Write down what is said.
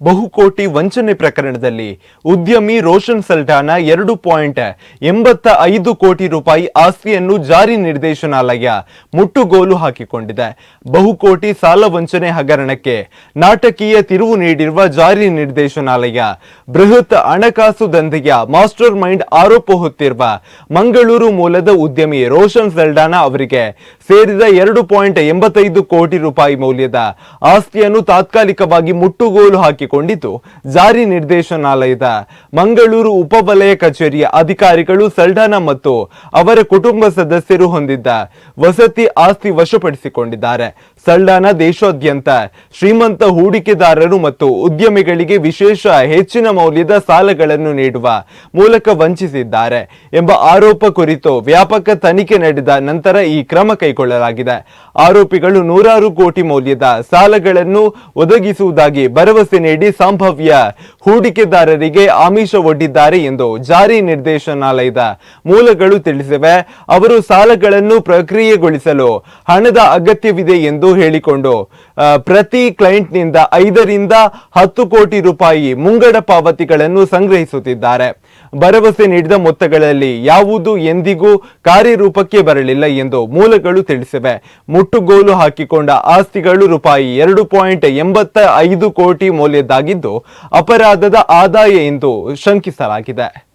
ಬಹುಕೋಟಿ ವಂಚನೆ ಪ್ರಕರಣದಲ್ಲಿ ಉದ್ಯಮಿ ರೋಷನ್ ಸಲ್ಟಾನ ಎರಡು ಪಾಯಿಂಟ್ ಎಂಬತ್ತ ಐದು ಕೋಟಿ ರೂಪಾಯಿ ಆಸ್ತಿಯನ್ನು ಜಾರಿ ನಿರ್ದೇಶನಾಲಯ ಮುಟ್ಟುಗೋಲು ಹಾಕಿಕೊಂಡಿದೆ. ಬಹುಕೋಟಿ ಸಾಲ ವಂಚನೆ ಹಗರಣಕ್ಕೆ ನಾಟಕೀಯ ತಿರುವು ನೀಡಿರುವ ಜಾರಿ ನಿರ್ದೇಶನಾಲಯ ಬೃಹತ್ ಹಣಕಾಸು ದಂಧೆಯ ಮಾಸ್ಟರ್ ಮೈಂಡ್ ಆರೋಪ ಹೊತ್ತಿರುವ ಮಂಗಳೂರು ಮೂಲದ ಉದ್ಯಮಿ ರೋಷನ್ ಸಲ್ಡಾನ ಅವರಿಗೆ ಸೇರಿದ ಎರಡು ಪಾಯಿಂಟ್ ಎಂಬತ್ತೈದು ಕೋಟಿ ರೂಪಾಯಿ ಮೌಲ್ಯದ ಆಸ್ತಿಯನ್ನು ತಾತ್ಕಾಲಿಕವಾಗಿ ಮುಟ್ಟುಗೋಲು ಹಾಕಿಕೊಂಡಿದ್ದು ಜಾರಿ ನಿರ್ದೇಶನಾಲಯದ ಮಂಗಳೂರು ಉಪವಲಯ ಕಚೇರಿಯ ಅಧಿಕಾರಿಗಳು ಸಲ್ಡಾನ ಮತ್ತು ಅವರ ಕುಟುಂಬ ಸದಸ್ಯರು ಹೊಂದಿದ್ದ ವಸತಿ ಆಸ್ತಿ ವಶಪಡಿಸಿಕೊಂಡಿದ್ದಾರೆ. ಸಲ್ಡಾನ ದೇಶಾದ್ಯಂತ ಶ್ರೀಮಂತ ಹೂಡಿಕೆದಾರರು ಮತ್ತು ಉದ್ಯಮಿಗಳಿಗೆ ವಿಶೇಷ ಹೆಚ್ಚಿನ ಮೌಲ್ಯದ ಸಾಲಗಳನ್ನು ನೀಡುವ ಮೂಲಕ ವಂಚಿಸಿದ್ದಾರೆ ಎಂಬ ಆರೋಪ ಕುರಿತು ವ್ಯಾಪಕ ತನಿಖೆ ನಡೆದ ನಂತರ ಈ ಕ್ರಮ ಕೈಗೊಳ್ಳಲಾಗಿದೆ. ಆರೋಪಿಗಳು ನೂರಾರು ಕೋಟಿ ಮೌಲ್ಯದ ಸಾಲಗಳನ್ನು ಒದಗಿಸುವುದಾಗಿ ಭರವಸೆ ನೀಡಿ ಸಂಭವ್ಯ ಹೂಡಿಕೆದಾರರಿಗೆ ಆಮಿಷ ಒಡ್ಡಿದ್ದಾರೆ ಎಂದು ಜಾರಿ ನಿರ್ದೇಶನಾಲಯದ ಮೂಲಗಳು ತಿಳಿಸಿವೆ. ಅವರು ಸಾಲಗಳನ್ನು ಪ್ರಕ್ರಿಯೆಗೊಳಿಸಲು ಹಣದ ಅಗತ್ಯವಿದೆ ಎಂದು ಹೇಳಿಕೊಂಡು ಪ್ರತಿ ಕ್ಲೈಂಟ್ನಿಂದ ಐದರಿಂದ ಹತ್ತು ಕೋಟಿ ರೂಪಾಯಿ ಮುಂಗಡ ಪಾವತಿಗಳನ್ನು ಸಂಗ್ರಹಿಸುತ್ತಿದ್ದಾರೆ. ಭರವಸೆ ನೀಡಿದ ಮೊತ್ತಗಳಲ್ಲಿ ಯಾವುದು ಎಂದಿಗೂ ಕಾರ್ಯರೂಪಕ್ಕೆ ಬರಲಿಲ್ಲ ಎಂದು ಮೂಲಗಳು ತಿಳಿಸಿವೆ. ಮುಟ್ಟುಗೋಲು ಹಾಕಿಕೊಂಡ ಆಸ್ತಿಗಳು ರೂಪಾಯಿ ಎರಡು ಪಾಯಿಂಟ್ ಎಂಬತ್ತ ಐದು ಕೋಟಿ ಮೌಲ್ಯದ್ದಾಗಿದ್ದು, ಅಪರಾಧದ ಆದಾಯ ಎಂದು ಶಂಕಿಸಲಾಗಿದೆ.